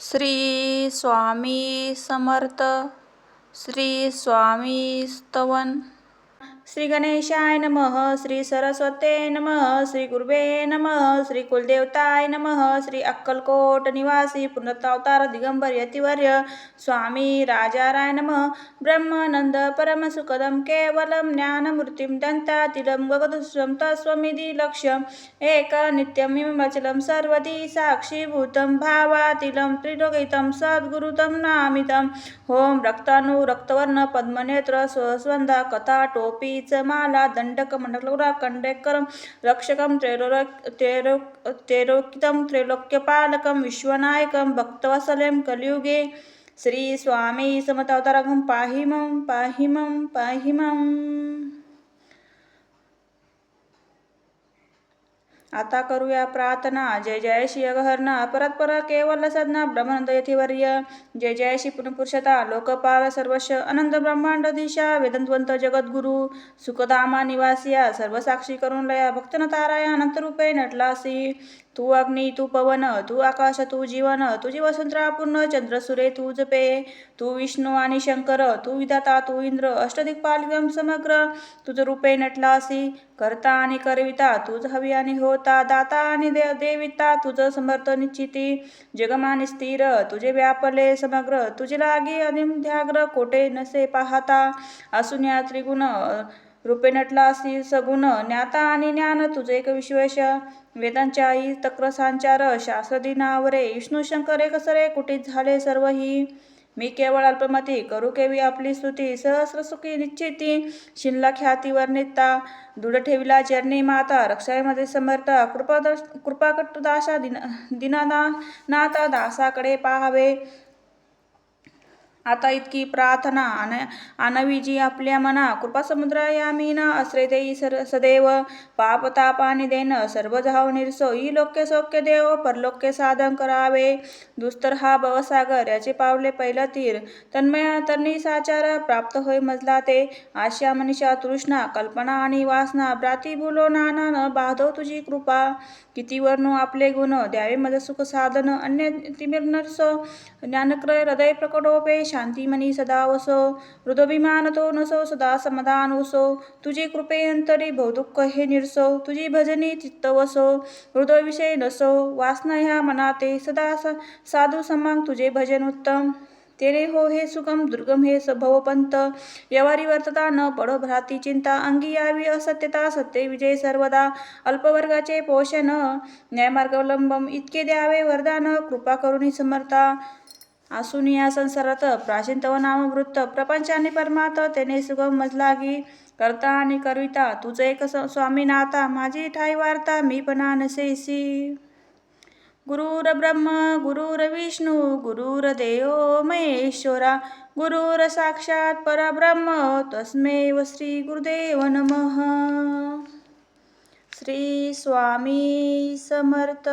श्री स्वामी समर्थ श्री स्वामी स्तवन. श्री गणेशाय नमः श्री सरस्वते नमः श्री गुरुवे नमः श्री कुलदेवताय नमः श्री अक्कलकोट निवासी पुनतावतार दिगंबर यतिवर्य स्वामी राजाराय नमः। ब्रह्मानंद परमसुखदं केवलं ज्ञानमूर्तिं दन्तातिलं गगदुष्यं तस्वमिति लक्ष्यम् एक नित्यमिमचलं सर्वदी साक्षीभूतं भावातिलं त्रिलोकितं सद्गुरुतं नामितं रक्तानु रक्तानुरक्तवर्ण पद्मनेत्र स्वस्वन्दा कथा टोपी च माला दंडक मंडलुरा कंडेकरं रक्षकं त्रैरो त्रैरो त्रैलोक्यं त्रैलोक्यपालकं विश्वनायकं भक्तवत्सलं कलियुगे श्री स्वामी समतावतारकं पाहिमं पाहिमं पाहिमं मं पाहि मं आता करूया प्रार्थना. जय जय श्री अगहरणा परत केवल सदना. ब्रह्मानंद यथिवर्य. जय जय श्री पुरुषता लोकपाल सर्वश अनंत ब्रह्मांड दिशा. वेदंतवंत जगद्गुरु. सुखधामा निवासिया. सर्व साक्षी करून लया भक्तन ताराया अनंतरूपे नटलासी तू अग्नी तू पवन तू आकाश तू जीवन तुझी वसंतरा पूर्ण चंद्रसुरे तू जपे तू विष्णू आणि शंकर तू विधाता तू इंद्र अष्टदिक्पालव्यम समग्र तुझ रूपे नटलासी करता आणि करविता तुझ हवी आणि होता दाता आणि दे देविता तुझ समर्थ निश्चिती जगमानी स्थिर तुझे व्यापले समग्र तुझे लागे ध्याग्र कोटे नसे पाहता असून या त्रिगुण रूपे नटला असी सगुण ज्ञाता आणि ज्ञान तुझे एक विश्वेश. वेदांच्या आई तक्रसांचार शास्त्रदिनावरे विष्णू शंकर एक सरे कुटीत झाले सर्व ही. मी केवळ अल्पमती करू केवी आपली स्तुती. सहस्र सुखी निश्चिती शिनला ख्याती वर्णिता दृढ ठेविला चरणी माता रक्षामध्ये समर्थ. कृपा कृपाकट दासा दिन दिनादा नाता दासाकडे पाहावे. आता इतकी प्रार्थना आन आनवीजी आपल्या मना कृपा समुद्र देई सर सदैव पाप तापाने देन सर्व जाव निर्सो ही लोक्य सौक्य देव परलोक्य साधन करावे. दुस्तर हा भवसागर याचे पावले पहिलं तीर. तन्मया तन्नी साचार प्राप्त होय मजला ते. आशा मनीषा तृष्णा कल्पना आणि वासना ब्राती बोलो नाना न बाधव तुझी कृपा. किती वर्णू आपले गुण द्यावे मज सुख साधन अन्य तिमिर नरसो. ज्ञानक्रय हृदय प्रकटोपेश शांती मनी सदा वसो हृदभिमान तो नसो सदा समाधान वसो। तुझी कृपे अंतरी बहुदुःख हे निरसो तुझी भजनी चित्त वसो। हृदयविषय नसो वासना ह्या मनाते सदा साधू समांग तुझे भजन उत्तम। तेरे हो हे सुगम दुर्गम हे भवपंत। व्यवहारी वर्तता न पडो भ्राती चिंता अंगी यावी असत्यता सत्य विजय सर्वदा। अल्पवर्गाचे पोषण न्यायमार्गावलंबम इतके द्यावे वरदान कृपा करुणी समर्था। असून या संसारात प्राचीन तव नामवृत्त प्रपंच आणि परमात तेने सुगम मजलागी करता आणि करविता तुझं एक स्वामी नाता माझी ठाई वार्ता मी पणा नसेसी गुरुर ब्रह्म गुरुर विष्णू गुरुर देव महेश्वरा गुरुर साक्षात परब्रह्म तस्मेव श्री गुरुदेव नमः. श्री स्वामी समर्थ.